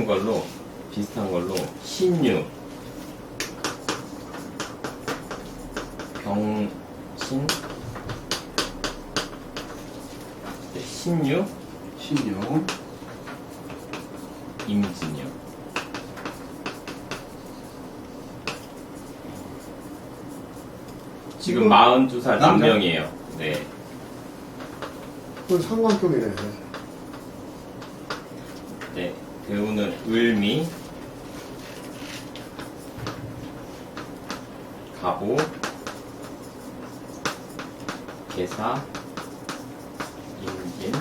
비슷한 걸로 비슷한 걸로 신유 병신 네, 신유 신유. 임진유 지금 지금 42살 남자? 남명이에요. 네. 그건 상관격이네. 네. 배우는 을미 가보 개사 임진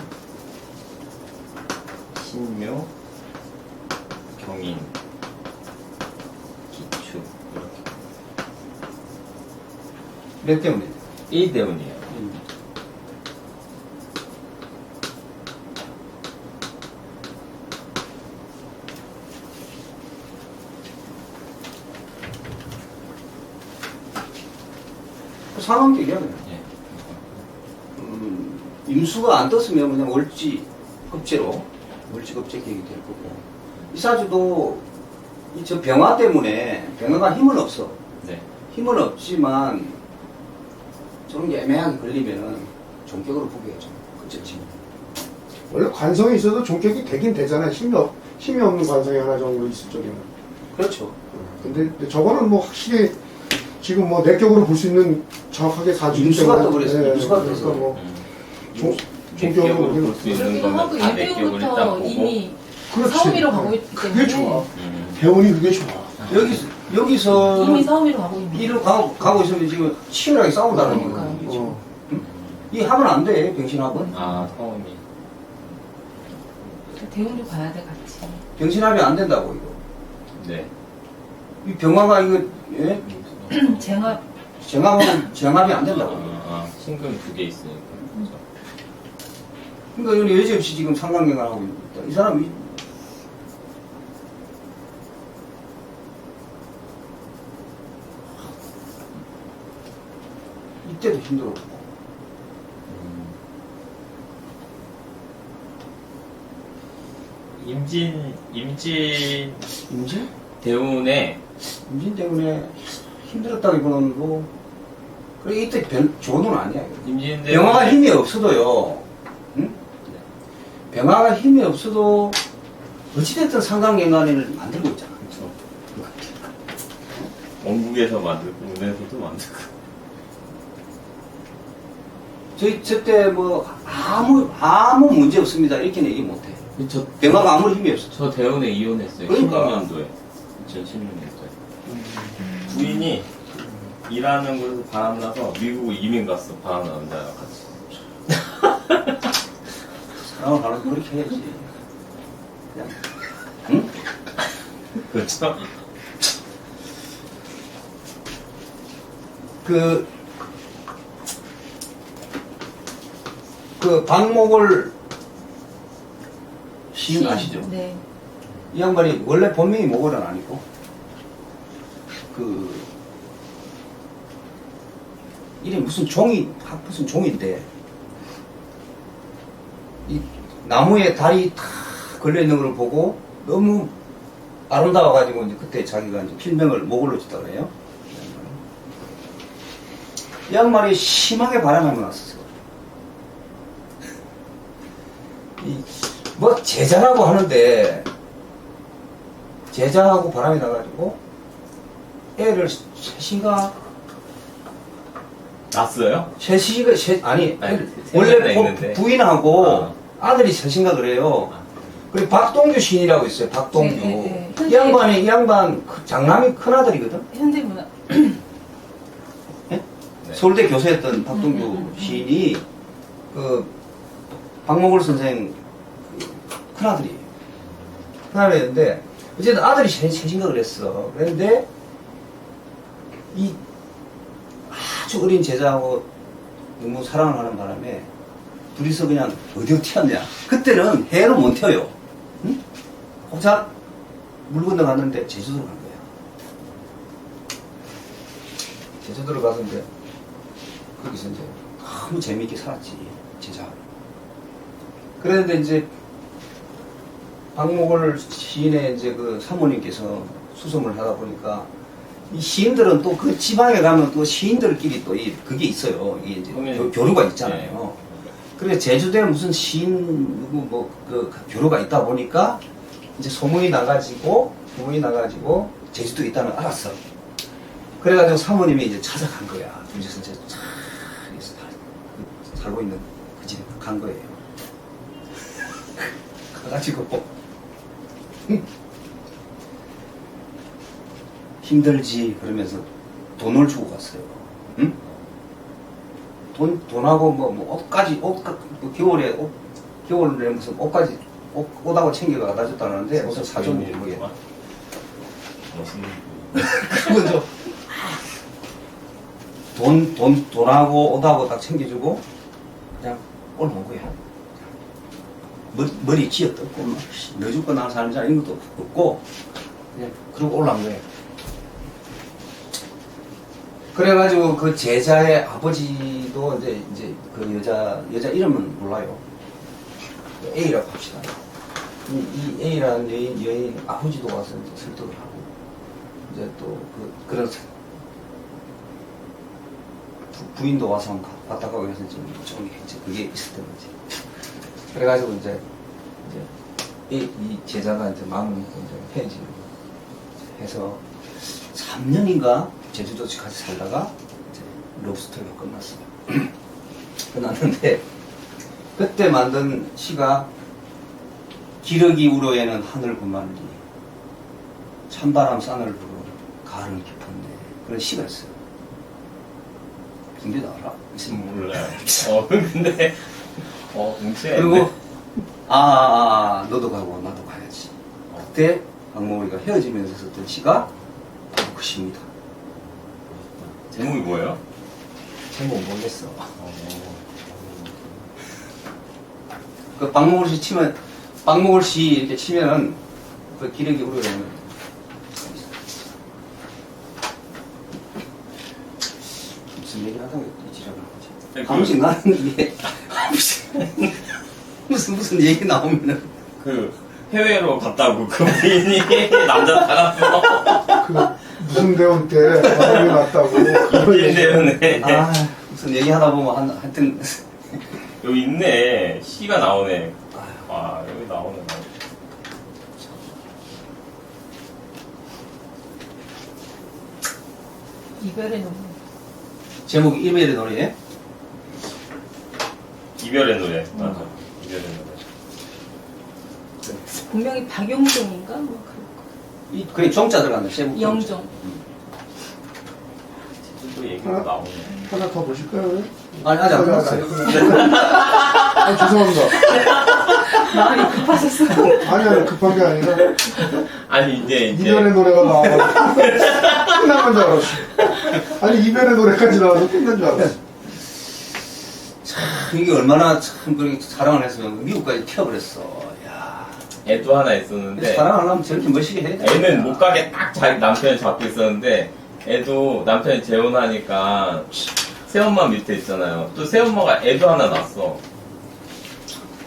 신묘 경인 기축 이렇게 몇 때문에? 1대운이에요. 상황격이야, 그냥. 예. 음, 임수가 안 떴으면 그냥 월지 급제로 월지 급제 계획이 될 거고 이 사주도 이 저 병화 때문에 병화가 힘은 없어 네. 힘은 없지만 저런 게 애매하게 걸리면은 종격으로 좀 그렇지 원래 관성이 있어도 종격이 되긴 되잖아요. 힘이, 없, 힘이 없는 관성이 하나 정도 있을 적에는. 그렇죠 근데, 근데 저거는 뭐 확실히 지금 뭐 내격으로 볼 수 있는 정확하게 사주기 임수가 때문에. 또 그랬어요. 임수가 그러니까 그랬어요. 뭐 음. 종- 객격으로 종격으로 볼 수 있는 여기도 하고 거면 다 내격을 일단 일대부터 보고 이미 그렇지. 사오미로 가고 있기 그게 때문에 좋아. 음. 배운이 그게 좋아. 여기서 여기서 이미 사오미로 가고 있는 이로 가고, 가고 있으면 지금 치열하게 싸운다는 그러니까요. 거예요 어. 이 하면 안 돼 병신합은 아 처음이 대운도 봐야 돼 같이 병신합이 안 된다고 이거 네 이 병화가 이거 예? 쟁합 정합하고 정합이 안 된다고 아, 아, 신금 두 개 있으니까 그렇죠. 그러니까 이건 여지없이 지금 상관경을 하고 있다. 이 사람이 이때도 힘들었고 임진 임진 임진? 대운에 임진 때문에 힘들었다기보다는 뭐 그래 이때 별 좋은 건 아니야. 이거. 임진 대운 병화가 힘이 없어도요. 응? 병화가 힘이 없어도 어찌됐든 상관경관을 만들고 있잖아. 그렇죠. 원국에서 만들고 운에서도 만들고 저희 저때 뭐 아무 아무 문제 없습니다 이렇게는 얘기 못해. 저, 병화가 아무리 힘이 없어. 저 대운에 이혼했어요 그러니까. 16년도에 2016년도에 부인이 일하는 곳에서 바람나서 미국으로 이민 갔어 바람 나는 자랑 같이 사람을 바로 그렇게 해야지. 그냥, 응? 그렇죠? 그, 그, 박목을 시인 아시죠? 네 이 양반이 원래 본명이 목월은 아니고, 그, 이름이 무슨 종이, 학- 무슨 종인데, 이 나무에 다리 탁 걸려 있는 걸 보고 너무 아름다워 가지고 이제 그때 자기가 이제 필명을 목을로 짓다 그래요. 이 양반이 심하게 바람을 났었어. 이, 뭐, 제자라고 하는데, 제자하고 바람이 나가지고, 애를 셋인가, 났어요? 셋이가, 셋, 아니, 아니, 애를- 세 원래 명이나 부- 있는데. 부인하고 아. 아들이 셋인가 그래요. 그리고 박동규 시인이라고 있어요, 박동규. 네, 네, 네. 이 양반이, 이 양반, 그 장남이 큰 아들이거든? 현대 문화 네. 서울대 교수였던 박동규 음, 음, 음, 음. 시인이 그 박목월 선생 그 큰아들이에요. 큰아들이었는데 어쨌든 아들이 셋- 셋인가 그랬어. 그런데 이 아주 어린 제자하고 너무 사랑을 하는 바람에 둘이서 그냥 어디로 튀었냐. 그때는 해로 못 튀어요. 응? 호작 물 건너 갔는데 제주도로 간 거야. 제주도로 이제 거기서 이제 너무 재미있게 살았지 제자. 그랬는데 이제 박목월 시인의 이제 그 사모님께서 수송을 하다 보니까 이 시인들은 또 그 지방에 가면 또 시인들끼리 또 이 그게 있어요. 이게 이제 그러면- 교, 교류가 있잖아요. 그래 제주도에 무슨 시인 누구 뭐그 교류가 있다 보니까 이제 소문이 나가지고 소문이 나가지고 제주도에 있다는 걸 알았어. 그래가지고 사모님이 이제 찾아간 거야. 쫙 이렇게 살- 살고 있는 그 집에 간 거예요. 가가지고 힘들지 그러면서 돈을 주고 갔어요. 응? 돈 돈하고 뭐, 뭐 옷까지 옷 뭐 겨울에 옷 겨울에 무슨 옷까지 옷, 옷하고 챙겨 가 다 줬다는데 옷을 사줬는지 모르겠. 그리고 저 돈, 돈, 돈하고 옷하고 딱 챙겨주고, 그냥 올라온 거야. 머리, 머리 쥐어 뜯고, 너 죽고 나 사는 줄 이런 것도 없고, 그냥, 그러고 올라온 거야. 그래가지고 그 제자의 아버지도 이제, 이제 그 여자, 여자 이름은 몰라요. A라고 합시다. 이, 이 A라는 여인, 여인 아버지도 와서 이제 설득을 하고, 이제 또 그, 그런 부- 부인도 와서 한번 가- 갔다 가고 그래서 좀, 좀 이제 그게 있었던 거지. 그래가지고 이제, 이제 이, 이 제자가 이제 마음을 이제 헤어지는 해서 3년인가 제주도에 같이 살다가 러브스토리가 끝났어요. 끝났는데 그때 만든 시가 기러기 우러에는 하늘 그만리 찬바람 싸늘 부르 가을은 깊은데 그런 시가 있어요. 근데 알아? 음, 몰라요. 어, 근데, 어, 뭉치네. 그리고 아, 아, 아, 너도 가고 나도 가야지. 그때 박모리가 헤어지면서 썼던 시가 바로 그 시입니다. 제목이 뭐예요? 제목 모르겠어. 어, 그 박목을 씨 치면 박목을 씨 이렇게 치면은 그 기력이 우러나면 무슨 얘기 하다가 이 지랄을 네, 하지? 그- 아무튼 나는 이게 무슨 무슨 무슨 얘기 나오면은 그, 해외로 갔다고 그 부인이 남자 따라서 그 무슨 대원 때 바람이 났다고 얘기. 때문에 아 무슨 얘기 하다 보면 한, 하여튼 여기 있네. 시가 나오네. 아, 여기 나오네. 이별의 눈물. 제목이 이별의 노래 이별의 노래. 맞아. 이별의 노래. 분명히 박용종인가? 뭐 거. 이 그게 정자 들어간다 제목 영종. 또 얘기가 나오네. 하나 더 보실까요? 아니 아직 안 끝났어요 아, 죄송합니다. 마음이 급하셨어. 아니, 아니, 급한 게 아니라 아니, 이제, 이제. 이별의 노래가 나와가지고 끝난 줄 알았어. 아니, 이별의 노래까지 나와서 끝난 줄 알았어. 이게 얼마나 참 그렇게 사랑을 했으면 미국까지 튀어버렸어 야 애도 하나 있었는데. 사랑하려면 저렇게 멋있게 해야 돼 애는 못 가게 딱 자기 남편이 잡고 있었는데 애도 남편이 재혼하니까 새엄마 밑에 있잖아요. 또 새엄마가 애도 하나 낳았어.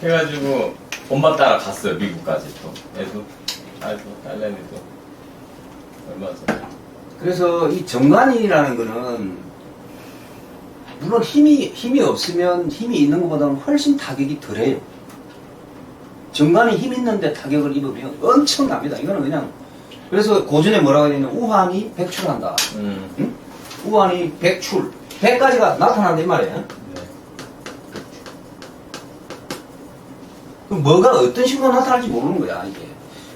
해가지고 엄마 따라 갔어요 미국까지 또 애도 아이고 딸내미도 얼마 전에 그래서 이 정관이라는 거는 물론 힘이 힘이 없으면 힘이 있는 것보다는 훨씬 타격이 덜해요. 정관이 힘 있는데 타격을 입으면 엄청납니다. 이거는 그냥 그래서 고전에 뭐라고 해야 되냐 우환이 백출한다. 음. 응? 우환이 백출 백가지가 나타난다 이 말이에요. 네. 그럼 뭐가 어떤 식으로 나타날지 모르는 거야 이게.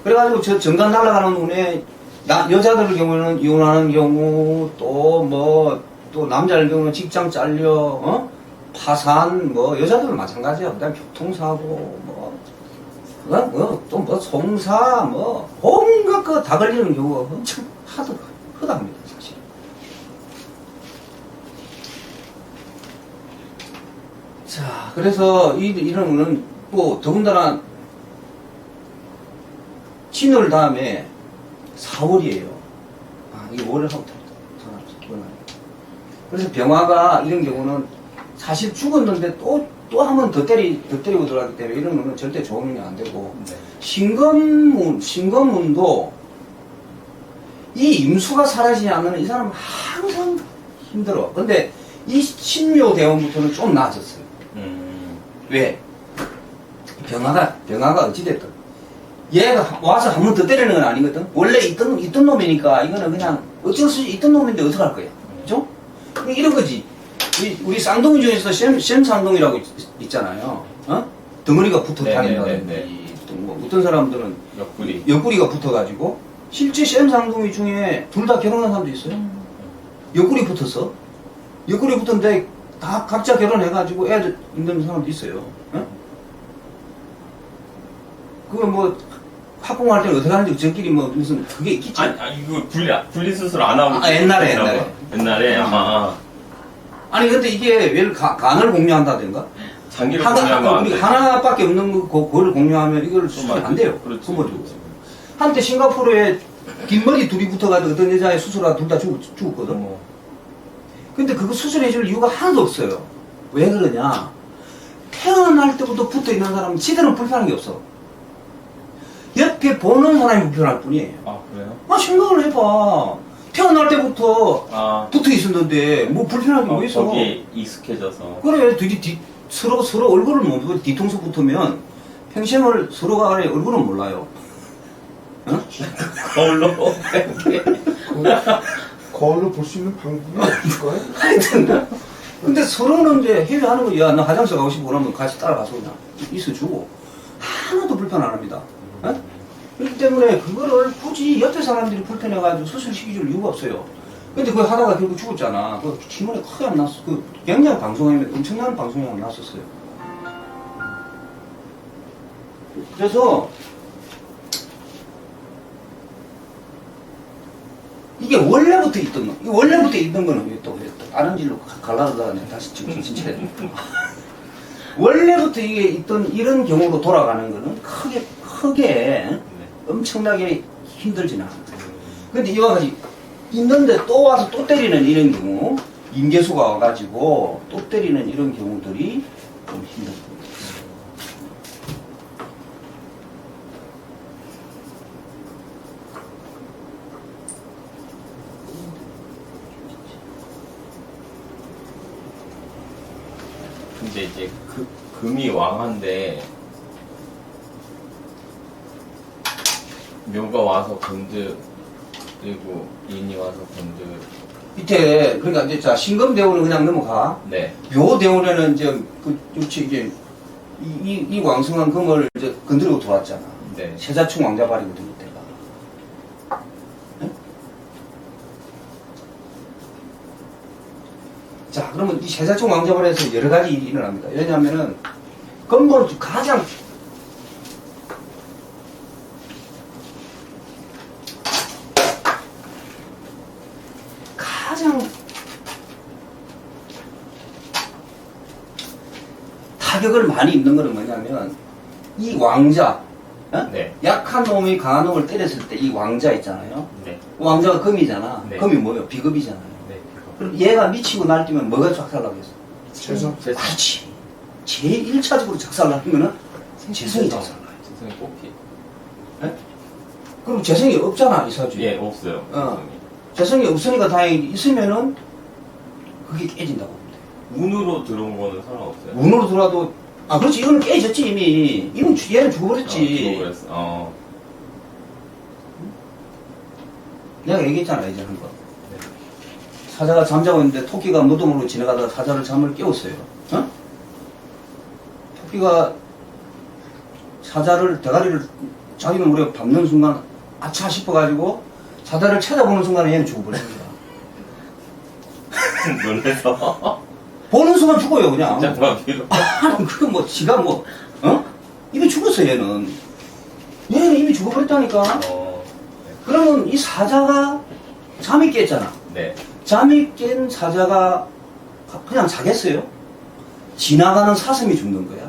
그래가지고 저 정관 날아가는 운에 나, 여자들 경우에는 이혼하는 경우 또 뭐 또 남자들 경우는 직장 잘려 어? 파산 뭐 여자들은 마찬가지야. 그다음 교통사고 뭐 어? 또뭐 송사 뭐 온갖 거 다 걸리는 경우가 엄청 하더 허답니다 사실. 자 그래서 이, 이런 거는 또 더군다나 진월 다음에 4월이에요. 아, 이게 월을 하고 전화를 그래서 병화가 이런 경우는 사실 죽었는데 또 또 한 번 더 때리, 더 때리고 들어가기 때문에 이런 거는 절대 좋은 일이 안 되고. 네. 신검문, 신검문도 이 임수가 사라지지 않으면 이 사람은 항상 힘들어. 근데 이 신묘 대원부터는 좀 나아졌어요. 음. 왜? 병화가, 병화가 어찌됐든. 얘가 와서 한 번 더 때리는 건 아니거든. 원래 있던, 있던 놈이니까 이거는 그냥 어쩔 수 있던 놈인데 어떡할 거야. 그죠? 그러니까 이런 거지. 우리, 우리 쌍둥이 중에서 샘, 샘 쌍둥이라고 있, 잖아요 어? 덩어리가 붙어 네, 또 뭐, 어떤 사람들은 옆구리. 옆구리가 붙어가지고 실제 샘 쌍둥이 중에 둘 다 결혼한 사람도 있어요. 음. 옆구리 붙었어. 옆구리 붙었는데 다 각자 결혼해가지고 애들 있는 사람도 있어요. 어? 그거 뭐 학공할 때는 어떻게 하는지 저끼리 뭐 무슨 그게 있겠지. 아니, 아니, 이거 분리, 분리 수술 안 하고. 아, 옛날에. 옛날에. 옛날에, 아, 아니 근데 이게 왜 가- 간을 공유한다든가 장기를 하나, 공유하면 안 우리 돼. 하나밖에 없는 거 그걸 공유하면 이걸 수술이 안 돼요. 그렇지. 한때 싱가포르에 긴 머리 둘이 붙어가지고 어떤 여자애 수술하다 둘 다 죽었거든. 어. 근데 그거 수술해줄 이유가 하나도 없어요. 왜 그러냐? 태어날 때부터 붙어 있는 사람은 지들은 불편한 게 없어. 옆에 보는 사람이 불편할 뿐이에요. 아, 그래요? 아, 생각을 해봐. 태어날 때부터 아, 붙어 있었는데, 뭐 불편한 게 어, 뭐 있어? 거기 익숙해져서. 그래, 둘이 뒤, 서로, 서로 얼굴을 못 보고 뒤통수 붙으면 평생을 서로가 간에 얼굴은 몰라요. 어? 거울로. 거울로 볼 수 있는 방법이 없을까요? 하여튼. 근데 서로는 이제 해외 하는 거, 야, 나 화장실 가고 싶고 그러면 같이 따라가서 그냥 있어 주고. 하나도 불편 안 합니다. 어? 그렇기 때문에 그거를 굳이 옆에 사람들이 불편해가지고 수술시켜줄 이유가 없어요. 근데 그거 하다가 결국 죽었잖아. 그 신문에 크게 안 났어. 그 굉장히 방송에 엄청난 방송에 안 났었어요. 그래서 이게 원래부터 있던 거. 이 원래부터 있던 거는 왜또 왜또 다른 가- 갈라다가 다시 지금 차려. 원래부터 이게 있던 이런 경우로 돌아가는 거는 크게 크게 네. 엄청나게 힘들지는 않아요. 근데 이와 같이 있는데 또 와서 또 때리는 이런 경우, 임계수가 와가지고 또 때리는 이런 경우들이 좀 힘듭니다. 근데 이제 그, 금이 왕한데 묘가 와서 건드리고 인이 와서 건드 밑에 그러니까 이제 자 신금 대우는 그냥 넘어가. 네 묘 대우는 이제 그 그렇지 이제 이, 이, 이 왕성한 금을 이제 건드리고 들어왔잖아. 네. 세자충 왕자발이거든 이때가. 네? 자 그러면 이 세자충 왕자발에서 여러 가지 일이 일어납니다. 왜냐하면은 가장 가장 타격을 많이 입는 거는 뭐냐면 이 왕자 어? 네. 약한 놈이 강한 놈을 때렸을 때 이 왕자 있잖아요 네. 왕자가 금이잖아 네. 금이 뭐예요? 비급이잖아요 네. 그럼 얘가 미치고 날뛰면 뭐가 작살나겠어? 재성. 재성. 그렇지 제일 1차적으로 작살나는 거는 재성이 작살나요 재성이 뽑기. 그럼 재성이 없잖아 이 사주에 예, 없어요. 어. 재성이 없으니까 다행히 있으면은 그게 깨진다고 운으로 들어온 거는 상관없어요. 문으로 들어와도 아 그렇지 이거는 깨졌지 이미 이건 주- 얘는 죽어버렸지 어, 그랬어. 어. 내가 얘기했잖아 이제 한번 사자가 잠자고 있는데 토끼가 무덤으로 지나가다가 사자를 잠을 깨웠어요 어? 토끼가 사자를 대가리를 자기 몸으로 밟는 순간 아차 싶어가지고 사자를 쳐다보는 순간에 얘는 죽어버립니다 놀래서. 보는 순간 죽어요 그냥 진짜 마비로. 아니 그거 뭐 지가 뭐 어? 이미 죽었어 얘는 얘는 이미 죽어버렸다니까 어. 그러면 이 사자가 잠이 깼잖아 네. 잠이 깬 사자가 그냥 자겠어요? 지나가는 사슴이 죽는 거야.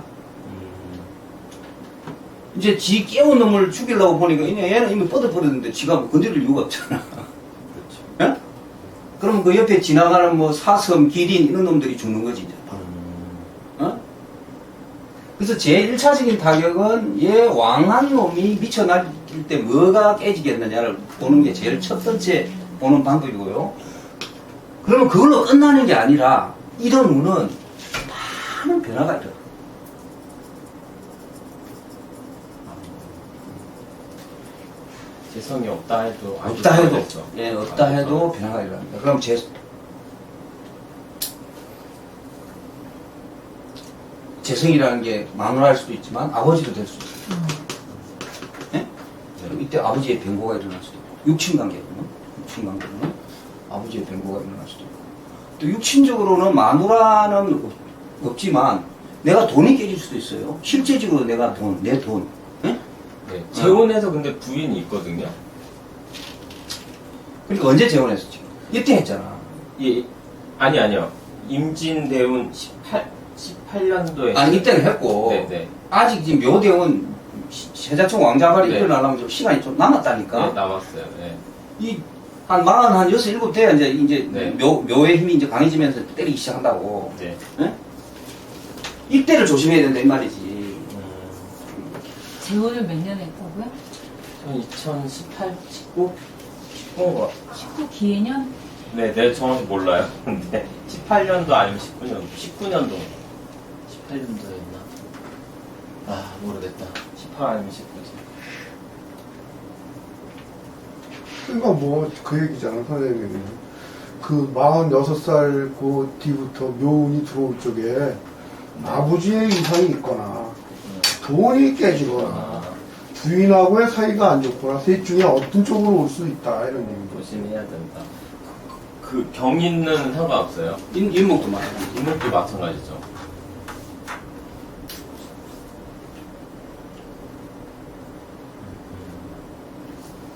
음. 이제 지 깨운 놈을 죽이려고 보니까 얘는 이미 뻗어버렸는데 지가 뭐 건드릴 이유가 없잖아. 그럼 그 옆에 지나가는 뭐 사슴, 기린 이런 놈들이 죽는 거지 이제. 음. 어? 그래서 제 1차적인 타격은 얘 왕한 놈이 미쳐날 때 뭐가 깨지겠느냐를 보는 게 제일 첫 번째 보는 방법이고요. 그러면 그걸로 끝나는 게 아니라 이런 운은 많은 변화가 있다. 재성이 없다 해도 없다 해도, 좋아졌죠. 예, 없다 아주 해도. 변화가 일어납니다. 그럼 제, 재성이라는 게 마누라일 수도 있지만 아버지도 될 수도 있어요. 예? 그럼 이때 아버지의 변고가 일어날 수도 있고, 육친관계로는, 육친관계로는 아버지의 변고가 일어날 수도 있고, 또 육친적으로는 마누라는 없, 없지만 내가 돈이 깨질 수도 있어요. 실제적으로 내가 돈, 내 돈, 예? 네. 재혼해서 근데 부인이 있거든요. 그러니까 언제 재혼했었지? 이때 했잖아. 예, 아니 아니요. 임진대운 18 18년도에 아니 이때는 했고 네, 네. 아직 지금 묘대원 시- 세자총 왕자발이 네. 일어나려면 좀 시간이 좀 남았다니까 네, 남았어요. 네. 이한 마흔 한 여섯 일곱 돼야 이제 이제 네. 묘, 묘의 힘이 이제 강해지면서 때리기 시작한다고 네. 이때를 조심해야 된다 이 말이지 음, 재혼을 몇 년 했다고요? 전 2018, 19? 19인 것 같아요. 19 기해년? 네, 내 정확히 몰라요. 근데 18년도 아니면 19년도, 19년도. 18년도였나? 아, 모르겠다. 18 아니면 19지. 그러니까 뭐 그 얘기잖아 선생님이 그 46살 그 뒤부터 묘운이 들어올 쪽에 아버지의 이상이 있거나 돈이 깨지거나 아, 부인하고의 사이가 안 좋거나 셋 중에 어떤 쪽으로 올 수 있다 이런 얘기죠 조심해야 된다. 그 경인은 상관없어요. 인, 인목도 마찬가지 이목도 마찬가지죠.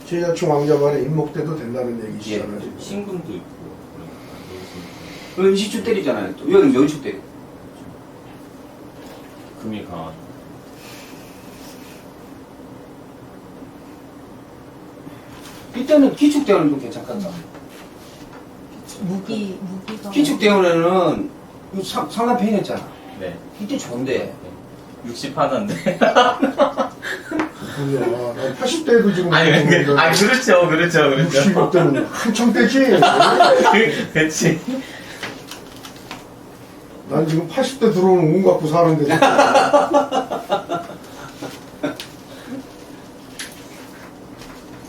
제자충 왕자발에 입목돼도 된다는 예. 얘기시잖아요 지금. 신금도 있고. 그러니까 시추 때리잖아요 또 여기 묘추 때리 금이 강한. 이때는 기축대원은 좀 괜찮겠다 무기, 무기가. 기축대원에는 이거 상- 상관 편했잖아 네. 이때 좋은데 60 하나인데. 뭐야 난 80대도 지금 아니, 그, 아, 그렇죠, 그렇죠, 그렇죠. 60대는 한참 때지 그- 그치. 난 지금 80대 들어오는 운 갖고 사는데 진짜.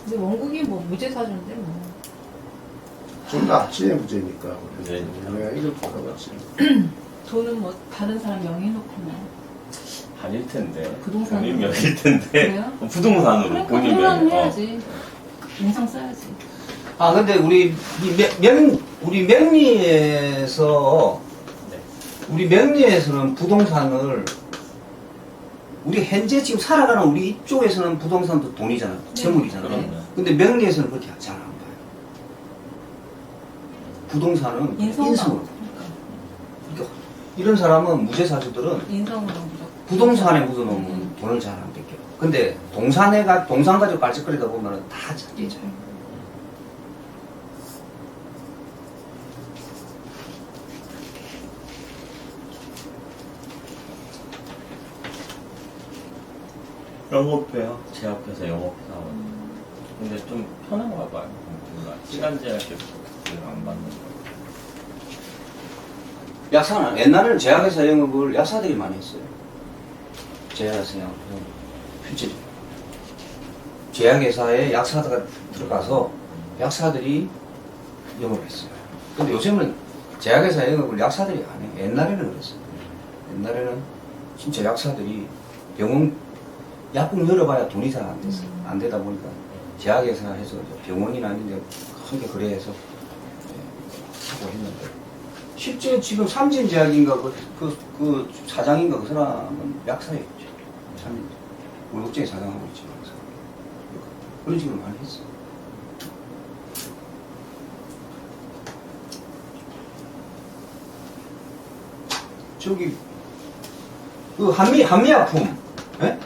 근데 원국이 뭐 무죄 사주인데 뭐. 좀 낫지 무죄니까 네. 내가 이걸 받아봤지 돈은 뭐 다른 사람 명의 놓고 뭐. 아닐 텐데. 부동산. 본인 명일 텐데. 그래요? 어, 부동산으로 그러니까 본인 그만 명. 어. 해야지. 인상 써야지. 아 근데 우리 이 명- 명 우리 명리에서 네. 우리 명리에서는 부동산을 우리 현재 지금 살아가는 우리 이쪽에서는 부동산도 돈이잖아, 재물이잖아. 그럼요. 근데 명리에서는 그렇게 잘 안 봐요. 부동산은 인성만. 인성으로. 그러니까 이런 사람은 무죄사주들은 인성으로 무조건. 부동산에 묻어놓으면 돈을 잘 안 뺏겨. 근데 동산에 가 동산 가지고 깔짝거리다 보면은 다 깨져요. 영업해요. 제 앞에서 영업사원. 근데 좀 편한가 봐요. 몰라. 시간 제약 안 받는 거. 약사는 옛날에는 제약회사 영업을 약사들이 많이 했어요. 제약회사 영업. 실제 제약회사에 약사가 들어가서 약사들이 영업을 했어요. 근데 요즘은 제약회사 영업을 약사들이 안 해요. 옛날에는 그랬어요. 옛날에는 진짜 약사들이 병원 약국 열어봐야 돈이 잘 안 됐어요. 안 되다 보니까 제약회사 해서 병원이나 아닌데 크게 거래해서 예, 하고 했는데 실제 지금 삼진 제약인가 그, 그, 그 사장인가 그 사람은 약사였죠. 삼진 월급쟁이 사장하고 있지. 그런 식으로 많이 했어. 저기 그 한미 한미약품, 예?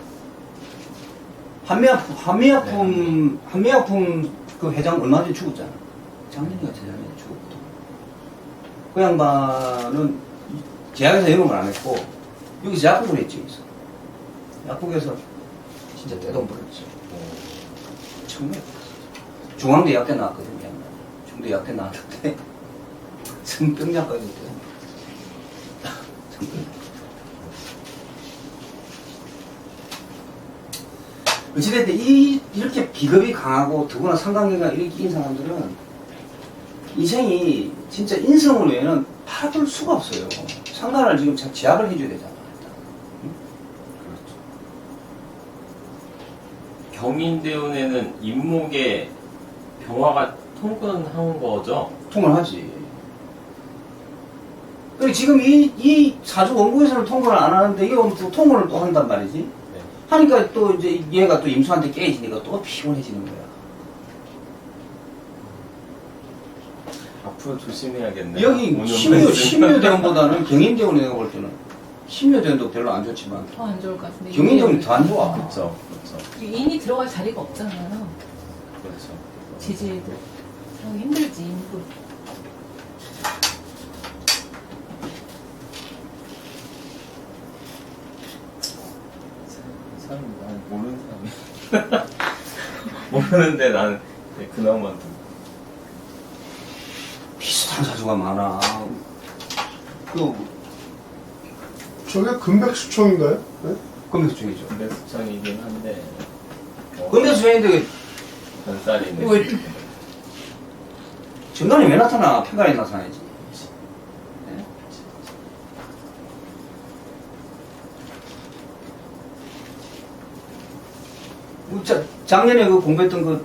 한미약품 한미약품 한미약품 그 회장 얼마 전에 죽었잖아. 작년인가 재작년에 죽었거든. 그 양반은 제약에서 영업을 안 했고 여기서 약국을 했지. 여기서. 약국에서 진짜 떼돈. 어, 정말. 중앙대 약대 나왔거든 요. 중대 약대 나왔는데 성병약까지 떼 성병 어찌됐든 이, 이렇게 비겁이 강하고 더구나 상관계가 이렇게 긴 사람들은 인생이 진짜 인성을 외에는 팔아볼 수가 없어요. 상관을 지금 자- 제압을 해줘야 되잖아. 그렇죠. 경인대운에는 임목에 병화가 통근한 거죠? 통을 하지. 그리고 지금 이, 이 사주 원고에서는 통과를 안 하는데, 이거 또 통과를 또 한단 말이지. 네. 하니까 또 이제 얘가 또 임수한테 깨지니까 또 피곤해지는 거야. 앞으로 조심해야겠네요. 여기 오늘 신묘, 말씀. 신묘대원보다는 경인대원 내가 볼 때는, 신묘대원도 별로 안 좋지만, 더 안 좋을 것 같은데. 경인대원이 더 안 좋아. 그렇죠. 그렇죠. 그리고 인이 들어갈 자리가 없잖아요. 그렇죠. 제재도 하기 힘들지 인구. 이 사람이 난 모르는 사람이 모르는데 나는 네, 그나마 좀 비슷한 사주가 많아. 그, 저게 금백수청인가요? 네? 금수중이죠. 매수청이긴 한데 어, 금수중인데, 변살이 있는 이거 왜- 정관이 왜 나타나? 편관이 나타나야지. 자, 작년에 그 공부했던 그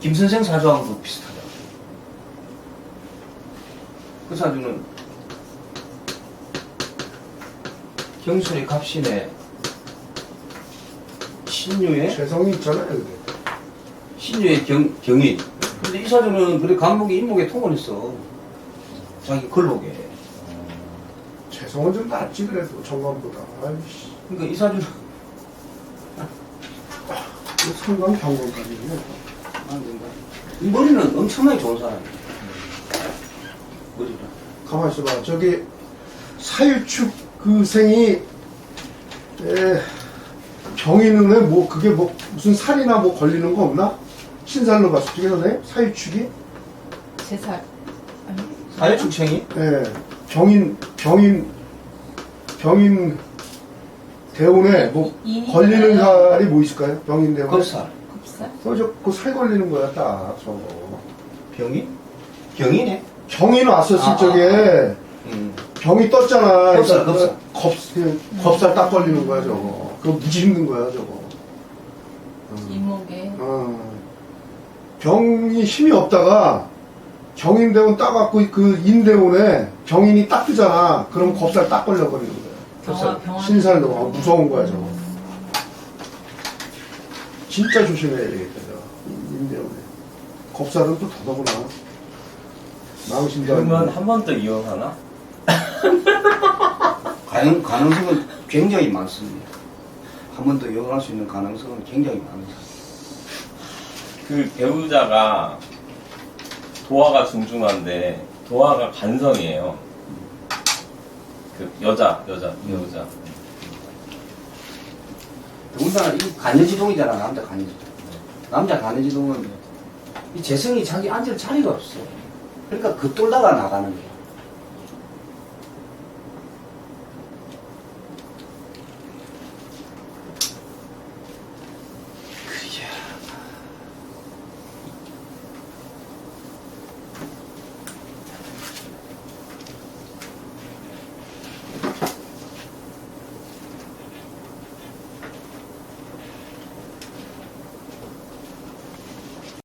김선생 사주하고 비슷하다. 그 사주는 경술의 갑신에 신유의 재성이 있잖아요. 근데. 신유의 경, 경인. 근데 이 사주는 그래 간목이 인목에 통원했어. 자기 걸록에. 재성은 좀 낫지 그래도 정관보다. 아이씨. 그러니까 이 사주는 안 된다. 이 머리는 엄청나게 좋은 사람이야. 머리가. 가만 있어봐. 저기 사유축 그 생이 에, 병이는에 뭐 그게 뭐 무슨 살이나 뭐 걸리는 거 없나? 신살로 봤을 때 선생님 사유축이 제살 아니 사회축생이 예 병인 병인 병인 대운에 뭐 인이 걸리는. 살이 뭐 있을까요? 병인 대운에 겁살. 급살? 써졌고 살 걸리는 거야 딱 저거 병인? 병이네. 병인 왔었을 아, 아, 적에 음. 병이 떴잖아. 겁살, 그러니까 겁살. 겁, 그 겁살 딱 걸리는 거야, 저거. 그거 무지 힘든 거야, 저거. 음. 인목에 어. 병이 힘이 없다가 경인대원 따갖고 그 인대원에 병인이 딱 뜨잖아. 그럼 겁살 딱 걸려버리는 거야. 병화 겁살. 병화 신살도 와, 무서운 거야, 저거. 진짜 조심해야 되겠다, 저거. 인대원에. 겁살은 또 더더구나. 망신도 그러면 아니고. 한 번 더 이혼하나? 가능, 가능성은 굉장히 많습니다. 한 번 더 이혼할 수 있는 가능성은 굉장히 많습니다. 그 배우자가 도화가 중중한데 도화가 간성이에요. 그 여자 여자 배우자. 더군다나 이 간여지동이잖아, 남자 간여지동. 남자 간여지동은 이 재성이 자기 앉을 자리가 없어. 그러니까 그 뚫다가 나가는 거야.